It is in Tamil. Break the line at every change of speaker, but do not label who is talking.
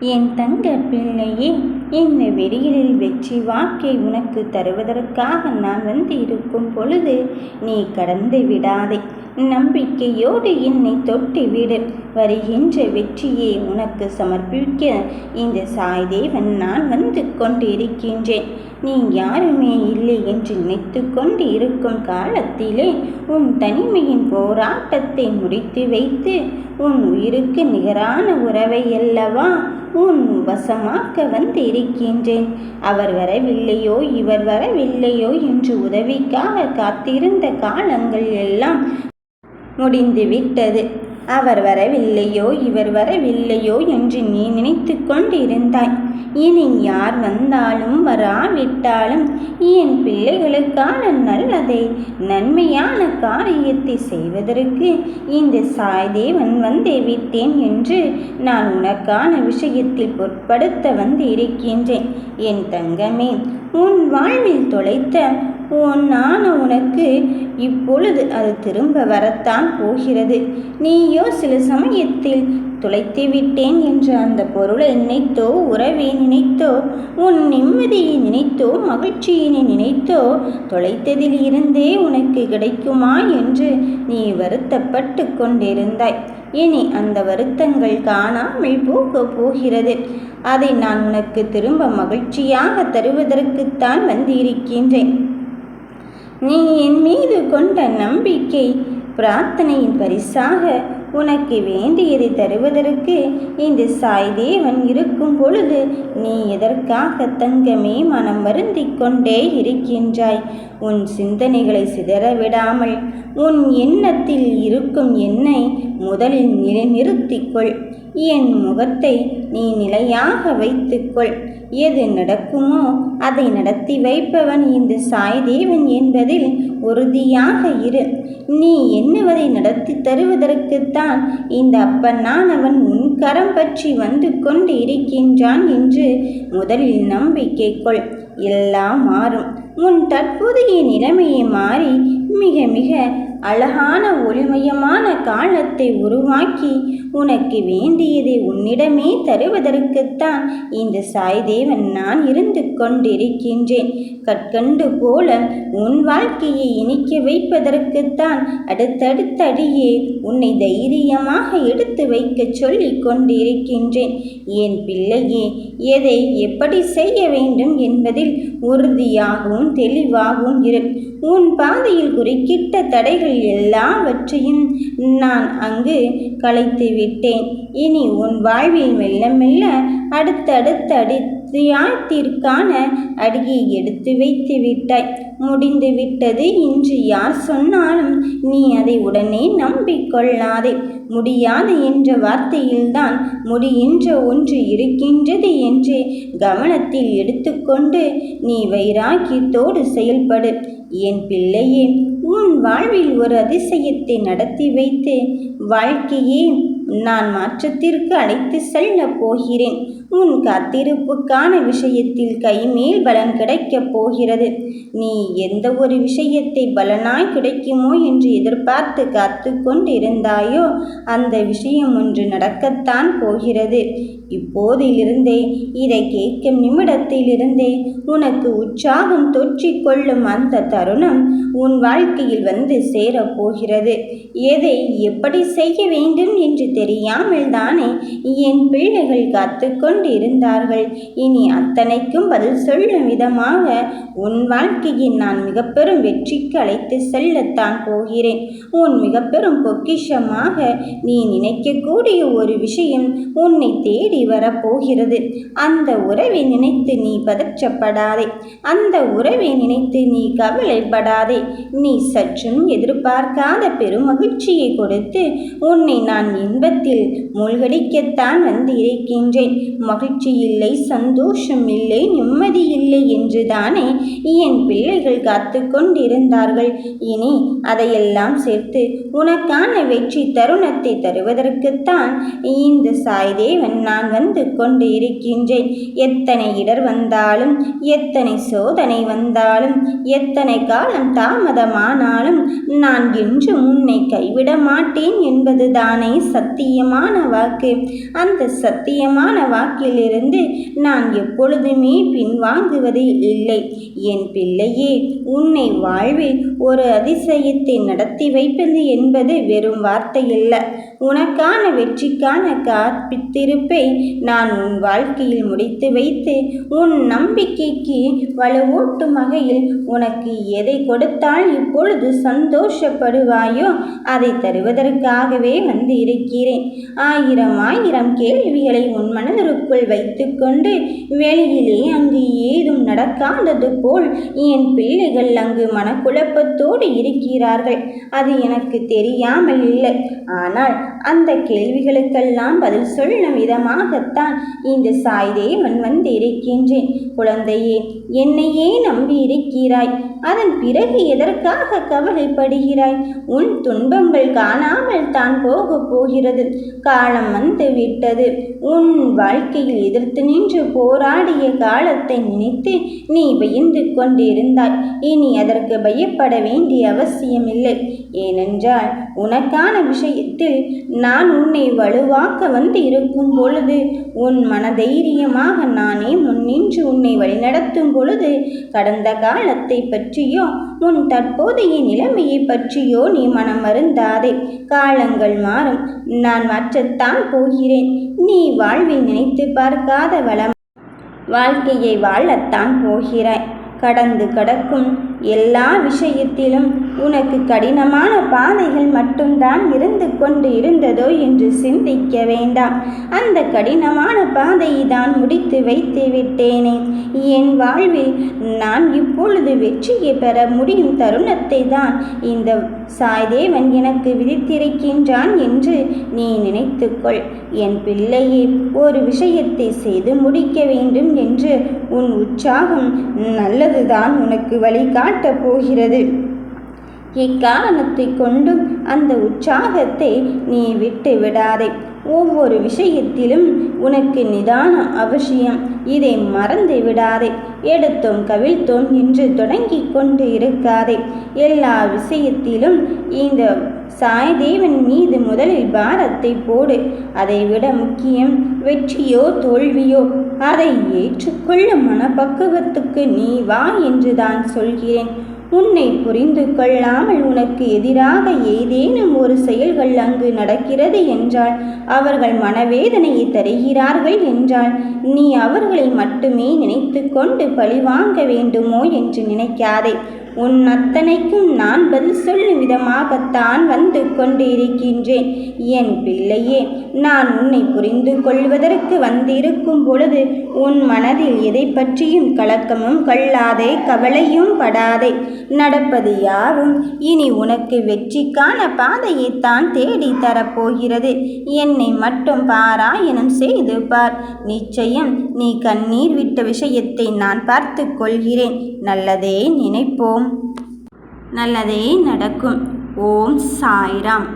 என் தங்க பிள்ளையே இந்த வெறிகளில் வெற்றி வாக்கை உனக்கு தருவதற்காக நான் வந்து இருக்கும் பொழுது நீ கடந்து விடாதே. நம்பிக்கையோடு என்னை தொட்டு விடு வருகின்ற வெற்றியை உனக்கு சமர்ப்பிக்க இந்த சாய்தேவன் நான் வந்து கொண்டிருக்கின்றேன். நீ யாருமே இல்லை என்று நினைத்து கொண்டு இருக்கும் காலத்திலே உன் தனிமையின் போராட்டத்தை முடித்து வைத்து உன் உயிருக்கு நிகரான உறவை அல்லவா உன் வசமாக்க வந்து இருக்கின்றேன் அவர் வரவில்லையோ இவர் வரவில்லையோ என்று உதவிக்காக காத்திருந்த காலங்கள் எல்லாம் முடிந்துவிட்டது. அவர் வரவில்லையோ இவர் வரவில்லையோ என்று நீ நினைத்து கொண்டிருந்தாய். இனி யார் வந்தாலும் வராவிட்டாலும் என் பிள்ளைகளுக்கான நல்லதை நன்மையான காரியத்தை செய்வதற்கு இந்த சாய்தேவன் வந்தே விட்டேன் என்று நான் உனக்கான விஷயத்தில் பொருட்படுத்த வந்து இருக்கின்றேன் என் தங்கமே உன் வாழ்வில் தொலைத்த நான் உனக்கு. இப்பொழுது அது திரும்ப வரத்தான் போகிறது. நீயோ சில சமயத்தில் துளைத்து விட்டேன் என்று அந்த பொருளை நினைத்தோ உறவை நினைத்தோ உன் நிம்மதியை நினைத்தோ மகிழ்ச்சியினை நினைத்தோ தொலைத்ததில் இருந்தே உனக்கு கிடைக்குமா என்று நீ வருத்தப்பட்டு கொண்டிருந்தாய். இனி அந்த வருத்தங்கள் காணாமல் போக போகிறது. அதை நான் உனக்கு திரும்ப மகிழ்ச்சியாக தருவதற்குத்தான் வந்திருக்கின்றேன். நீ என் மீது கொண்ட நம்பிக்கை பிரார்த்தனையின் பரிசாக உனக்கு வேண்டியதை தருவதற்கு இந்த சாய்தேவன் இருக்கும் பொழுது நீ எதற்காக தங்கமே மனம் வருந்தி கொண்டே இருக்கின்றாய்? உன் சிந்தனைகளை சிதற விடாமல் உன் எண்ணத்தில் இருக்கும் என்னை முதலில் நிலைநிறுத்திக்கொள் என் முகத்தை நீ நிலையாக வைத்துக்கொள். எது நடக்குமோ அதை நடத்தி வைப்பவன் இந்த சாய்தேவன் என்பதில் உறுதியாக இரு. நீ எண்ணுவதை நடத்தி தருவதற்குத்தான் இந்த அப்பனானவன் உன் கரம் பற்றி வந்து கொண்டு இருக்கின்றான் என்று முதலில் நம்பிக்கை கொள் எல்லாம் மாறும். உன் தற்போதைய நிலைமையை மாறி மிக மிக அழகான ஒளிமயமான காலத்தை உருவாக்கி உனக்கு வேண்டியதை உன்னிடமே தருவதற்குத்தான் இந்த சாய்தேவன் நான் இருந்து கொண்டிருக்கின்றேன். கற்கண்டு போல உன் வாழ்க்கையை இனிக்க வைப்பதற்குத்தான் அடுத்தடுத்த அடியே உன்னை தைரியமாக எடுத்து வைக்க சொல்லி கொண்டிருக்கின்றேன். என் பிள்ளையே எதை எப்படி செய்ய வேண்டும் என்பதில் உறுதியாகவும் தெளிவாகவும் இரு. உன் பாதையில் குறுக்கிட்ட தடைகள் எல்லாவற்றையும் நான் அங்கு கலைத்து விட்டேன். இனி உன் வாழ்வில் மெல்ல மெல்ல அடுத்தடுத்த அடித்தியாயத்திற்கான அடியை எடுத்து வைத்து விட்டாய். முடிந்து விட்டது இன்று யார் சொன்னாலும் நீ அதை உடனே நம்பிக்கொள்ளாதே. முடியாது என்ற வார்த்தையில்தான் முடிகின்ற ஒன்று இருக்கின்றது என்று கவனத்தில் எடுத்துக்கொண்டு நீ வைராக்கியத்தோடு செயல்படு. என் பிள்ளையே உன் வாழ்வில் ஒரு அதிசயத்தை நடத்தி வைத்து வாழ்க்கையே நான் மாற்றத்திற்கு அழைத்து செல்ல போகிறேன். உன் காத்திருப்புக்கான விஷயத்தில் கைமேல் பலன் கிடைக்கப் போகிறது. நீ எந்த ஒரு விஷயத்தை பலனாய் கிடைக்குமோ என்று எதிர்பார்த்து காத்து கொண்டிருந்தாயோ அந்த விஷயம் ஒன்று நடக்கத்தான் போகிறது. இப்போதிலிருந்தே இதை கேட்கும் நிமிடத்திலிருந்தே உனக்கு உற்சாகம் தொற்றிக்கொள்ளும் அந்த தருணம் உன் வாழ்க்கையில் வந்து சேரப்போகிறது எதை எப்படி செய்ய வேண்டும் என்று தெரியாமல் தானே என் பிள்ளைகள் காத்து கொண்டு இருந்தார்கள் இனி அத்தனைக்கும் பதில் சொல்லும் விதமாக உன் வாழ்க்கையில் நான் மிக பெரும் வெற்றிக்கு அழைத்து செல்லத்தான் போகிறேன். உன் மிக பெரும் பொக்கிஷமாக நீ நினைக்கக்கூடிய ஒரு விஷயம் உன்னை தேடி வரப்போகிறது. அந்த உறவை நினைத்து நீ பதற்றப்படாதே. அந்த உறவை நினைத்து நீ கவலைப்படாதே. நீ சற்றும் எதிர்பார்க்காத பெரும் மகிழ்ச்சியை கொடுத்து உன்னை நான் இன்பத்தில் மூழ்கடிக்கத்தான் வந்து இருக்கின்றேன் மகிழ்ச்சி இல்லை சந்தோஷம் இல்லை நிம்மதி இல்லை என்று தானே என் பிள்ளைகள் காத்து கொண்டிருந்தார்கள். இனி அதையெல்லாம் சேர்த்து உனக்கான வெற்றி தருணத்தை தருவதற்குத்தான் இந்த சாய்தேவன் நான் வந்து கொண்டு இருக்கின்றேன் எத்தனை இடர் வந்தாலும் எத்தனை சோதனை வந்தாலும் எத்தனை காலம் தாமதமானாலும் நான் என்று உன்னை கைவிட மாட்டேன் என்பதுதானே சத்தியமான வாக்கு. அந்த சத்தியமான வாக்கு வாக்கிலிருந்து நான் எப்பொழுதுமே பின்வாங்குவது இல்லை. என் பிள்ளையே உன்னை வாழ்வில் ஒரு அதிசயத்தை நடத்தி வைப்பது என்பது வெறும் வார்த்தையல்ல. உனக்கான வெற்றிக்கான காப்பித்திருப்பை நான் உன் வாழ்க்கையில் முடித்து வைத்து உன் நம்பிக்கைக்கு வலுவூட்டும் வகையில் உனக்கு எதை கொடுத்தால் இப்பொழுது சந்தோஷப்படுவாயோ அதை தருவதற்காகவே வந்து இருக்கிறேன் ஆயிரம் ஆயிரம் கேள்விகளை உன் மனதிற்குள் வைத்துக்கொண்டு வெளியிலே அங்கு ஏதும் நடக்காதது போல் என் பிள்ளைகள் அங்கு மனக்குழப்பத்தோடு இருக்கிறார்கள். அது எனக்கு தெரியாமல் இல்லை. ஆனால் அந்த கேள்விகளுக்கெல்லாம் பதில் சொல்லும் விதமாகத்தான் இந்த சாய்தேவன் வந்து இருக்கின்றேன் குழந்தையே என்னையே நம்பியிருக்கிறாய். அதன் பிறகு எதற்காக கவலைப்படுகிறாய்? உன் துன்பங்கள் காணாமல் தான் போக போகிறது. காலம் வந்து விட்டது. உன் வாழ்க்கையில் எதிர்த்து நின்று போராடிய காலத்தை நினைத்து நீ பயந்து கொண்டிருந்தாய். இனி அதற்கு பயப்பட வேண்டிய அவசியமில்லை. ஏனென்றால் உனக்கான விஷயத்தில் நான் உன்னை வலுவாக்க வந்து இருக்கும் பொழுது உன் மனதைரியமாக நானே முன்னின்று உன்னை வழிநடத்தும் பொழுது கடந்த காலத்தை பற்றியோ உன் தற்போதைய நிலைமையை பற்றியோ நீ மனம் மருந்தாதே காலங்கள் மாறும். நான் மாற்றத்தான் போகிறேன். நீ வாழ்வை நினைத்து பார்க்காத வளம். வாழ்க்கையை வாழத்தான் போகிறாய். கடந்து கடக்கும் எல்லா விஷயத்திலும் உனக்கு கடினமான பாதைகள் மட்டும்தான் இருந்து கொண்டு இருந்ததோ என்று சிந்திக்க வேண்டாம். அந்த கடினமான பாதையை தான் முடித்து வைத்து விட்டேனே. என் வாழ்வில் நான் இப்பொழுது வெற்றியை பெற முடியும் தருணத்தை தான் இந்த சாய்தேவன் எனக்கு விதித்திருக்கின்றான் என்று நீ நினைத்துக்கொள். என் பிள்ளையே ஒரு விஷயத்தை செய்து முடிக்க வேண்டும் என்று உன் உற்சாகம் நல்ல நல்லதுதான் உனக்கு வழிகாட்டப் போகிறது. இக்காரணத்தை கொண்டும் அந்த உற்சாகத்தை நீ விட்டு விடாதே ஒவ்வொரு விஷயத்திலும் உனக்கு நிதானம் அவசியம். இதை மறந்து விடாதே. எடுத்தோம் கவிழ்த்தோம் என்று தொடங்கி கொண்டு இருக்காதே. எல்லா விஷயத்திலும் இந்த சாய்தேவன் மீது முதலில் பாரத்தை போடு. அதைவிட முக்கியம் வெற்றியோ தோல்வியோ. அதை ஏற்றுக்கொள்ளும் மனப்பக்குவத்துக்கு நீ வா என்று தான் சொல்கிறேன். உன்னை புரிந்து கொள்ளாமல் உனக்கு எதிராக ஏதேனும் ஒரு செயல்கள் அங்கு நடக்கிறது என்றால் அவர்கள் மனவேதனையை தருகிறார்கள் என்றால் நீ அவர்களை மட்டுமே நினைத்து கொண்டு பழிவாங்க வேண்டுமோ என்று நினைக்காதே. உன் அத்தனைக்கும் நான் பதில் சொல்லும் விதமாகத்தான் வந்து கொண்டிருக்கின்றேன். என் பிள்ளையே நான் உன்னை புரிந்து கொள்வதற்கு வந்திருக்கும் பொழுது உன் மனதில் எதை பற்றியும் கலக்கமும் கொள்ளாதே கவலையும் படாதே. நடப்பது யாரும் இனி உனக்கு வெற்றிக்கான பாதையைத்தான் தேடி தரப்போகிறது. என்னை மட்டும் பாராயணம் செய்து பார். நிச்சயம் நீ கண்ணீர் விட்ட விஷயத்தை நான் பார்த்து கொள்கிறேன். நல்லதே நினைப்போம். நல்லதே நடக்கும். ஓம் சாய்ராம்.